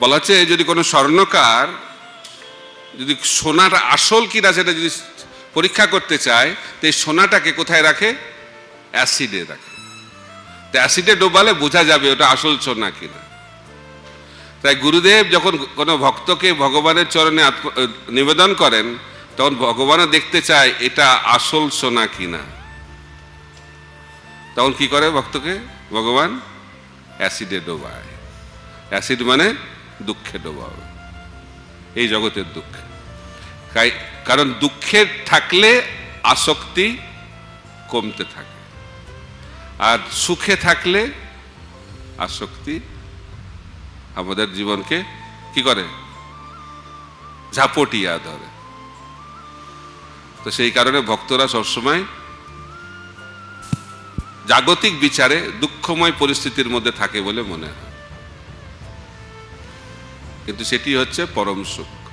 বলা হচ্ছে, যদি কোনো স্বর্ণকার যদি সোনাটা আসল কিনা সেটা যদি পরীক্ষা করতে চায়, তো এই সোনাটাকে কোথায় রাখে? অ্যাসিডে রাখে। তো অ্যাসিডে ডোবালে বোঝা যাবে ওটা আসল সোনা কিনা তাই গুরুদেব যখন কোনো ভক্তকে ভগবানের চরণে নিবেদন করেন, তখন ভগবানও দেখতে চায়, এটা আসল সোনা কিনা তখন কি করে ভক্তকে? ভগবান অ্যাসিডে ডোবায়। অ্যাসিড মানে দুঃখে ডোবাবে এই জগতের দুঃখে। কারণ দুঃখে থাকলে আসক্তি কমতে থাকে। আর সুখে থাকলে আসক্তি আমাদের জীবনকে কি করে? ঝাপটিয়া ধরে। তো সেই কারণে ভক্তরা সবসময় জাগতিক বিচারে দুঃখময় পরিস্থিতির মধ্যে থাকে বলে মনে হয়। কিন্তু সেটি হচ্ছে পরম সুখ।